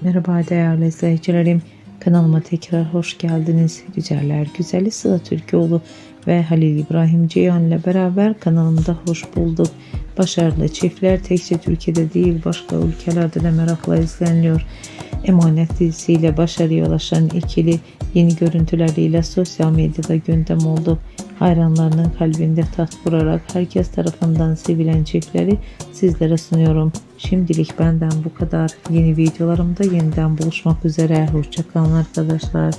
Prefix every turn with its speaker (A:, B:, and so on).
A: Merhaba değerli izleyicilerim. Kanalıma tekrar hoş geldiniz. Güzeller güzeli Sıla Türkoğlu ve Halil İbrahim Ceyhan ile beraber kanalımda hoş bulduk. Başarılı çiftler tekçe Türkiye'de değil başka ülkelerde de merakla izleniliyor. Emanet dizisiyle başarıya ulaşan ikili yeni görüntüleriyle sosyal medyada gündem oldu. Hayranlarının kalbinde taht kurarak herkes tarafından sevilen çiftleri sizlere sunuyorum. Şimdilik benden bu kadar. Yeni videolarımda yeniden buluşmak üzere. Hoşçakalın arkadaşlar.